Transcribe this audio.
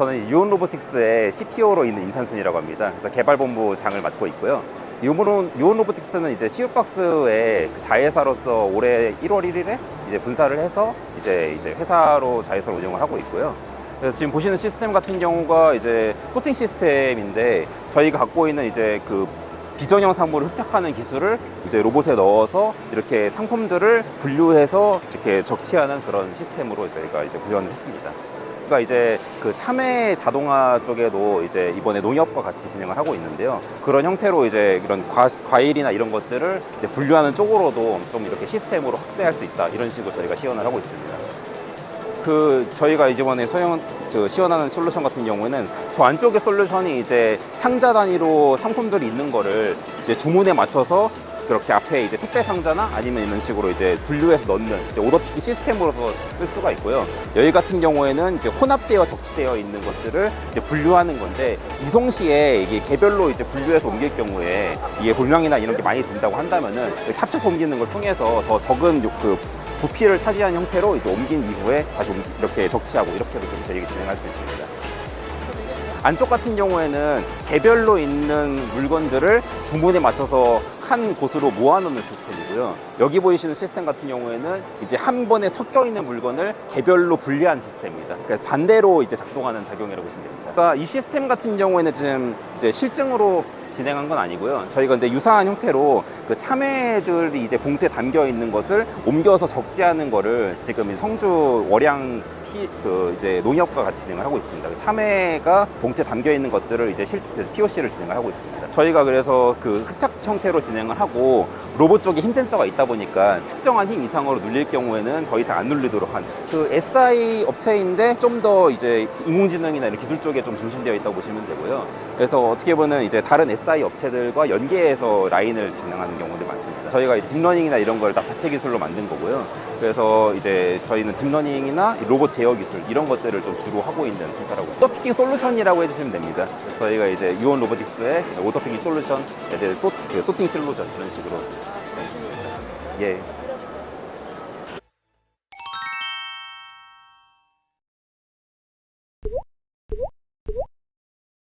저는 유온 로보틱스의 CPO로 있는 임찬순이라고 합니다. 그래서 개발본부 장을 맡고 있고요. 유온, 로보틱스는 이제 시우박스의 그 자회사로서 올해 1월 1일에 이제 분사를 해서 이제 이제 회사로 자회사로 운영을 하고 있고요. 그래서 지금 보시는 시스템 같은 경우가 이제 소팅 시스템인데 저희가 갖고 있는 이제 그 비전형 상물을 흡착하는 기술을 이제 로봇에 넣어서 이렇게 상품들을 분류해서 이렇게 적치하는 그런 시스템으로 저희가 이제 구현을 했습니다. 그러니까 이제 그 참외 자동화 쪽에도 이제 이번에 농협과 같이 진행을 하고 있는데요. 그런 형태로 이제 이런 과, 과일이나 이런 것들을 이제 분류하는 쪽으로도 좀 이렇게 시스템으로 확대할 수 있다. 이런 식으로 저희가 시연을 하고 있습니다. 그 저희가 이번에 소형 저 시연하는 솔루션 같은 경우에는 저 안쪽에 솔루션이 이제 상자 단위로 상품들이 있는 거를 이제 주문에 맞춰서 그렇게 앞에 이제 택배 상자나 아니면 이런 식으로 이제 분류해서 넣는 오더피킹 시스템으로서 쓸 수가 있고요. 여기 같은 경우에는 이제 혼합되어 적치되어 있는 것들을 이제 분류하는 건데 이송 시에 이게 개별로 이제 분류해서 옮길 경우에 이게 불량이나 이런 게 많이 든다고 한다면은 합쳐서 옮기는 걸 통해서 더 적은 요- 그 부피를 차지한 형태로 이제 옮긴 이후에 다시 이렇게 적치하고 이렇게도 좀 저희가 진행할 수 있습니다. 안쪽 같은 경우에는 개별로 있는 물건들을 주문에 맞춰서 한 곳으로 모아놓는 시스템이고요. 여기 보이시는 시스템 같은 경우에는 이제 한 번에 섞여 있는 물건을 개별로 분리한 시스템입니다. 그래서 반대로 이제 작동하는 작용이라고 보시면 됩니다. 그러니까 이 시스템 같은 경우에는 지금 이제 실증으로 진행한 건 아니고요. 저희가 근데 유사한 형태로 그 참외들이 이제 봉투에 담겨 있는 것을 옮겨서 적재하는 거를 지금 이 성주 월양 피, 그 이제 농협과 같이 진행을 하고 있습니다. 그 참외가 봉투에 담겨 있는 것들을 이제 실 POC를 진행을 하고 있습니다. 저희가 그래서 그 흡착 형태로 진행을 하고 로봇 쪽에 힘 센서가 있다 보니까 특정한 힘 이상으로 눌릴 경우에는 더 이상 안 눌리도록 하는 그 SI 업체인데 좀 더 이제 인공지능이나 이런 기술 쪽에 좀 중심되어 있다고 보시면 되고요. 그래서 어떻게 보면 이제 다른 SI 업체들과 연계해서 라인을 진행하는 경우도 많습니다. 저희가 이제 딥러닝이나 이런 걸 다 자체 기술로 만든 거고요. 그래서 이제 저희는 딥러닝이나 로봇 제어 기술 이런 것들을 좀 주로 하고 있는 회사라고 오더피킹 솔루션이라고 해주시면 됩니다. 저희가 이제 유온 로보틱스의 오더피킹 솔루션에 대해 소, 그 소팅 실로전 이런 식으로 예.